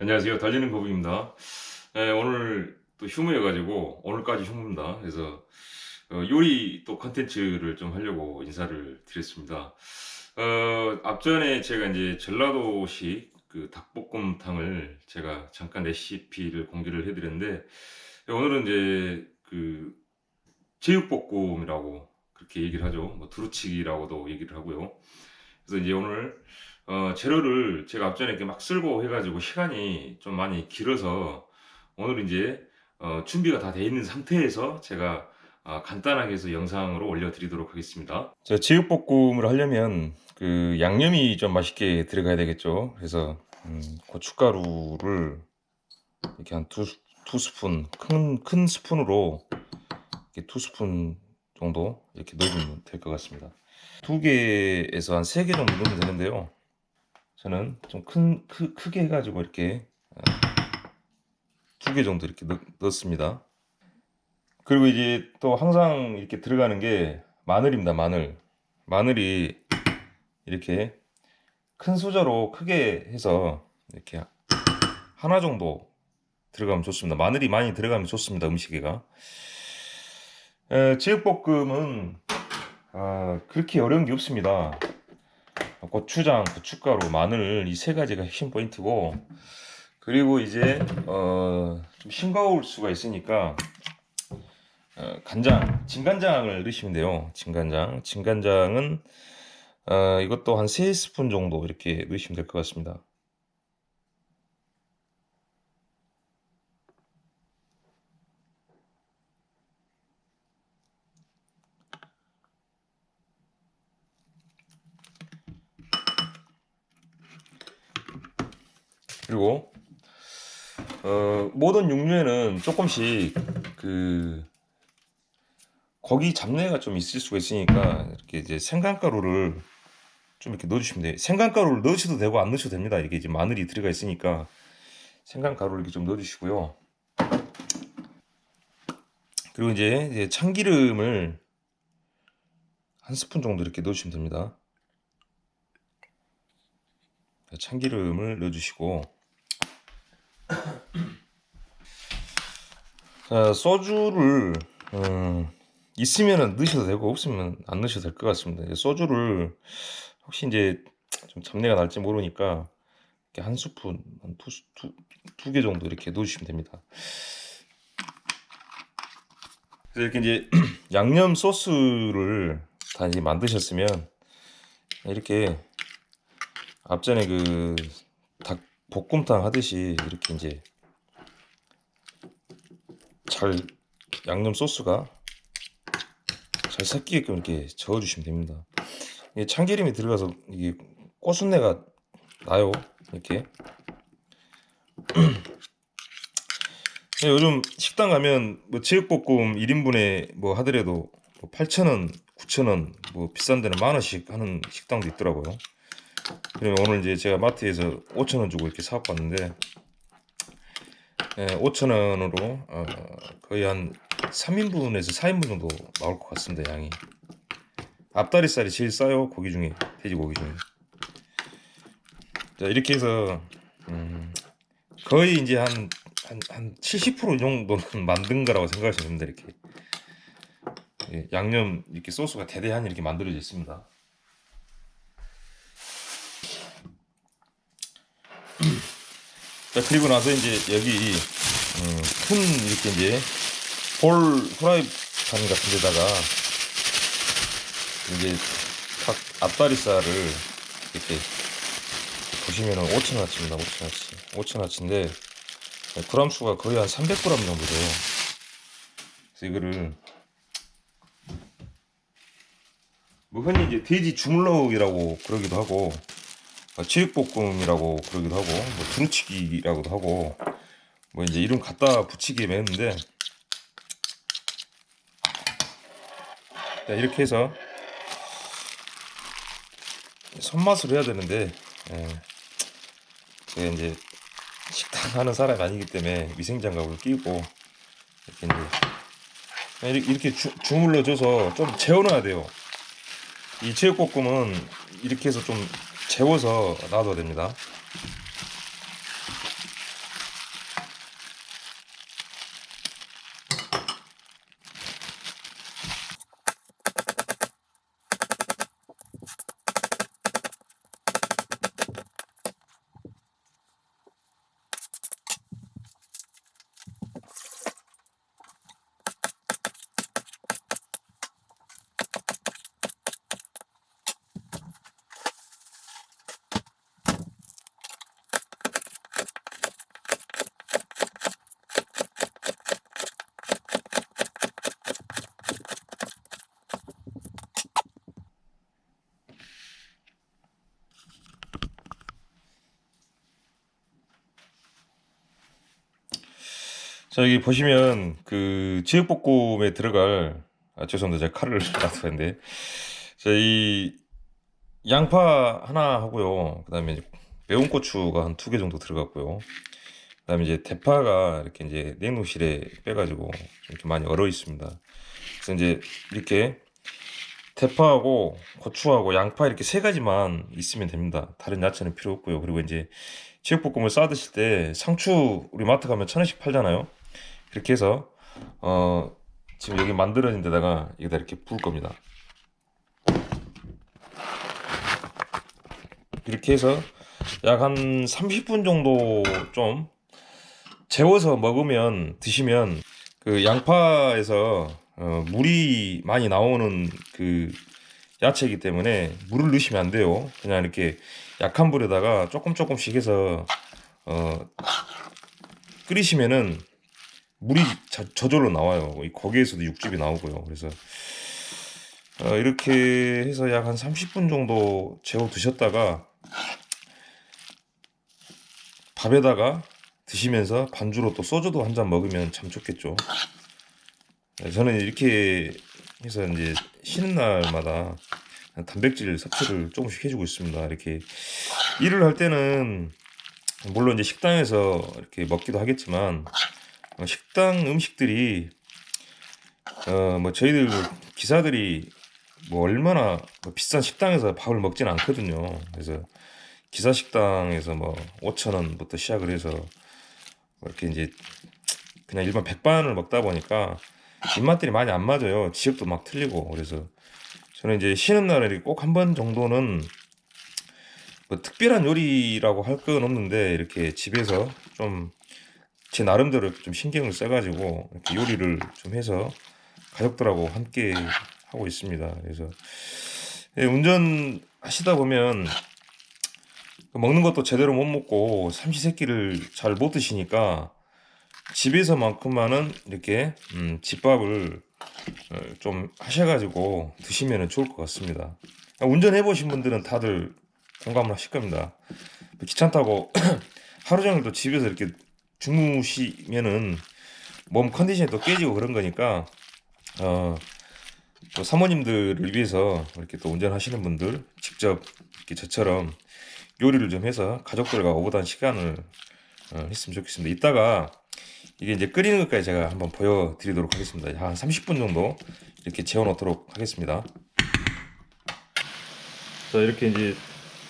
안녕하세요. 달리는 거북입니다. 예, 오늘 또 휴무여가지고 오늘까지 휴무입니다. 그래서 어, 요리 또 컨텐츠를 좀 하려고 인사를 드렸습니다. 어, 앞전에 제가 이제 전라도식 그 닭볶음탕을 제가 잠깐 레시피를 공개를 해드렸는데 오늘은 이제 그 제육볶음이라고 그렇게 얘기를 하죠. 뭐 두루치기라고도 얘기를 하고요. 그래서 이제 오늘 어, 재료를 제가 앞전에 이렇게 막 쓸고 해가지고 시간이 좀 많이 길어서 오늘 이제 어, 준비가 다 돼 있는 상태에서 제가 아, 간단하게 해서 영상으로 올려드리도록 하겠습니다. 저 제육볶음을 하려면 그 양념이 좀 맛있게 들어가야 되겠죠. 그래서 음, 고춧가루를 이렇게 한 두 두 스푼 큰 큰 스푼으로 이렇게 두 스푼 정도 이렇게 넣으면 될 것 같습니다. 두 개에서 한 세 개 정도 넣으면 되는데요. 저는 좀큰 크게 해가지고 이렇게 두 개 정도 이렇게 넣, 넣습니다. 그리고 이제 또 항상 이렇게 들어가는 게 마늘입니다. 마늘. 마늘이 이렇게 큰 수저로 크게 해서 이렇게 하나 정도 들어가면 좋습니다. 마늘이 많이 들어가면 좋습니다. 음식에가. 에, 제육볶음은 아, 그렇게 어려운 게 없습니다. 고추장, 고춧가루, 마늘 이 세 가지가 핵심 포인트고 그리고 이제 어, 좀 싱거울 수가 있으니까 어, 간장, 진간장을 넣으시면 돼요. 진간장, 진간장은 어, 이것도 한 3스푼 정도 이렇게 넣으시면 될 것 같습니다. 그리고 어, 모든 육류에는 조금씩 그 고기 잡내가 좀 있을 수가 있으니까 이렇게 이제 생강가루를 좀 이렇게 넣어주시면 돼요. 생강가루를 넣으셔도 되고 안 넣으셔도 됩니다. 이게 이제 마늘이 들어가 있으니까 생강가루를 이렇게 좀 넣어주시고요. 그리고 이제, 이제 참기름을 한 스푼 정도 이렇게 넣어주시면 됩니다. 참기름을 넣어주시고 자, 소주를 음, 있으면 넣으셔도 되고 없으면 안 넣으셔도 될 것 같습니다. 소주를 혹시 이제 좀 잡내가 날지 모르니까 이렇게 한 스푼 한두두 개 정도 이렇게 넣으시면 됩니다. 그래서 이렇게 이제 양념 소스를 다 이제 만드셨으면 이렇게 앞전에 그 닭 볶음탕 하듯이 이렇게 이제 잘 양념 소스가 잘 섞이게끔 이렇게 저어주시면 됩니다. 이게 참기름이 들어가서 이게 꼬순내가 나요. 이렇게. 요즘 식당 가면 뭐 제육볶음 1인분에 뭐 하더라도 뭐 8,000원, 9,000원, 뭐 비싼 데는 만 원씩 하는 식당도 있더라고요. 그리고 오늘 이제 제가 마트에서 5,000원 주고 이렇게 사갖고 왔는데 예, 5,000원으로 어, 거의 한 3인분에서 4인분 정도 나올 것 같습니다 양이. 앞다리살이 제일 싸요 고기 중에 돼지고기 중에. 자 이렇게 해서 음, 거의 이제 한 한, 한 70% 정도는 만든 거라고 생각하시면 됩니다 이렇게. 예, 양념 이렇게 소스가 대대한 이렇게 만들어져 있습니다 자 그리고 나서 이제 여기 음, 큰 이렇게 이제 볼 후라이팬 같은 데다가 이제 닭 앞다리살을 이렇게 보시면은 5천원치입니다 5천원치. 5천원치인데 그람 수가 거의 한 300g 정도 돼요 그래서 이거를 뭐 흔히 이제 돼지 주물럭이라고 그러기도 하고 어, 제육볶음이라고 그러기도 하고 뭐 두루치기라고도 하고 뭐 이제 이름 갖다 붙이기 했는데 자, 이렇게 해서 손맛을 해야 되는데 예, 제가 이제 식당 하는 사람이 아니기 때문에 위생장갑을 끼고 이렇게 이제 이렇게, 주, 주물러 줘서 좀 재워놔야 돼요. 이 제육볶음은 이렇게 해서 좀 재워서 놔둬야 됩니다. 자 여기 보시면 그 제육볶음에 들어갈 아 죄송합니다. 제가 칼을 놔두었는데. 자이 양파 하나 하고요. 그 다음에 이제 매운 고추가 한 두 개 정도 들어갔고요. 그 다음에 이제 대파가 이렇게 이제 냉동실에 빼가지고 좀 많이 얼어 있습니다. 그래서 이제 이렇게 대파하고 고추하고 양파 이렇게 세 가지만 있으면 됩니다. 다른 야채는 필요 없고요. 그리고 이제 제육볶음을 싸 드실 때 상추 우리 마트 가면 천 원씩 팔잖아요 이렇게 해서 어 지금 여기 만들어진 데다가 여기다 이렇게 부을 겁니다. 이렇게 해서 약 한 30분 정도 좀 재워서 먹으면 드시면 그 양파에서 어, 물이 많이 나오는 그 야채이기 때문에 물을 넣으시면 안 돼요. 그냥 이렇게 약한 불에다가 조금 조금씩 해서 어, 끓이시면은 물이 자- 저절로 나와요. 이 거기에서도 육즙이 나오고요. 그래서 어, 이렇게 해서 약 한 30분 정도 재워 두셨다가 밥에다가 드시면서 반주로 또 소주도 한 잔 먹으면 참 좋겠죠. 네, 저는 이렇게 해서 이제 쉬는 날마다 단백질 섭취를 조금씩 해주고 있습니다. 이렇게 일을 할 때는 물론 이제 식당에서 이렇게 먹기도 하겠지만 어, 식당 음식들이 어 뭐 저희들 기사들이 뭐 얼마나 뭐 비싼 식당에서 밥을 먹지는 않거든요. 그래서 기사 식당에서 뭐 5천 원부터 시작을 해서 뭐 이렇게 이제 그냥 일반 백반을 먹다 보니까 입맛들이 많이 안 맞아요. 지역도 막 틀리고 그래서 저는 이제 쉬는 날에 꼭 한 번 정도는 뭐 특별한 요리라고 할 건 없는데 이렇게 집에서 좀 제 나름대로 좀 신경을 써가지고 이렇게 요리를 좀 해서 가족들하고 함께 하고 있습니다. 그래서 예, 운전하시다 보면 먹는 것도 제대로 못 먹고 삼시세끼를 잘 못 드시니까 집에서만큼만은 이렇게 음, 집밥을 어, 좀 하셔가지고 드시면 좋을 것 같습니다. 운전해 보신 분들은 다들 공감을 하실 겁니다. 귀찮다고 하루 종일 또 집에서 이렇게 주무시면은 몸 컨디션이 또 깨지고 그런 거니까 어, 또 사모님들을 위해서 이렇게 또 운전하시는 분들 직접 이렇게 저처럼 요리를 좀 해서 가족들과 오붓한 시간을 어, 했으면 좋겠습니다. 이따가 이게 이제 끓이는 것까지 제가 한번 보여드리도록 하겠습니다. 한 30분 정도 이렇게 재워놓도록 하겠습니다. 자 이렇게 이제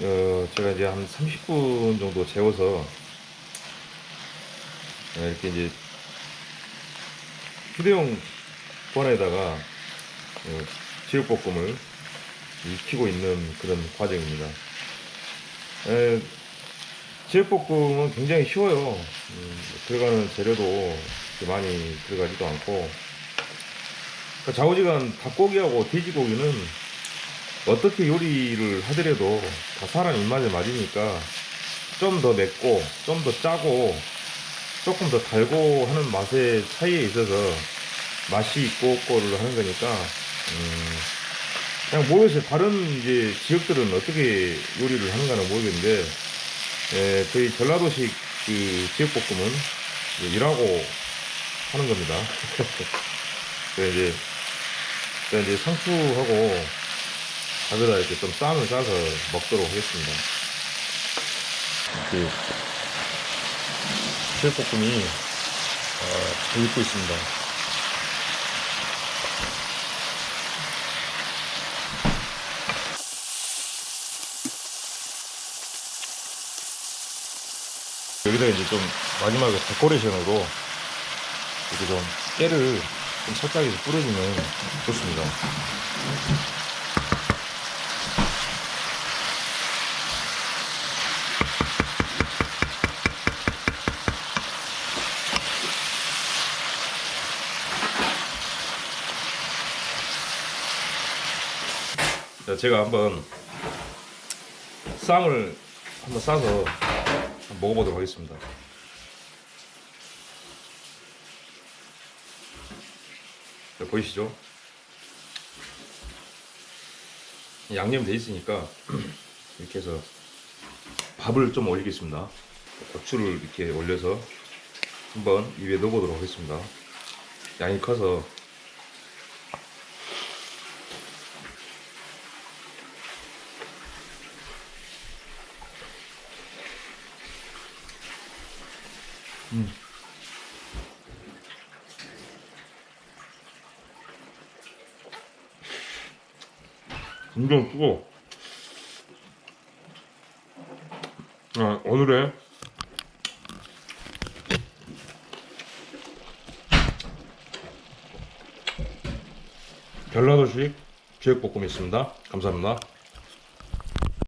어, 제가 이제 한 30분 정도 재워서 어, 이렇게 이제 휴대용 보안에다가 어, 제육볶음을 익히고 있는 그런 과정입니다. 에, 제육볶음은 굉장히 쉬워요. 음, 들어가는 재료도 많이 들어가지도 않고 그 좌우지간 닭고기하고 돼지고기는 어떻게 요리를 하더라도 다 사람 입맛에 맞으니까 좀 더 맵고 좀 더 짜고 조금 더 달고 하는 맛의 차이에 있어서 맛이 있고 없고를 하는 거니까 음, 그냥 모르겠어요 다른 이제 지역들은 어떻게 요리를 하는가는 모르겠는데 예, 저희 전라도식 그 지역볶음은 일하고 하는 겁니다. 이제 제가 이제 상추하고 밥에다 이렇게 좀 쌈을 싸서 먹도록 하겠습니다. 이렇게 제육볶음이 어, 잘 익고 있습니다. 여기다 이제 좀 마지막에 데코레이션으로 이렇게 좀 깨를 좀 살짝 뿌려주면 좋습니다. 자, 제가 한번 쌈을 한번 싸서 한번 먹어보도록 하겠습니다. 자, 보이시죠? 양념 돼 있으니까 이렇게 해서 밥을 좀 올리겠습니다. 고추를 이렇게 올려서 한번 입에 넣어보도록 하겠습니다. 양이 커서 엄청 뜨거. 아, 오늘의 전라도식 제육볶음이었습니다. 감사합니다.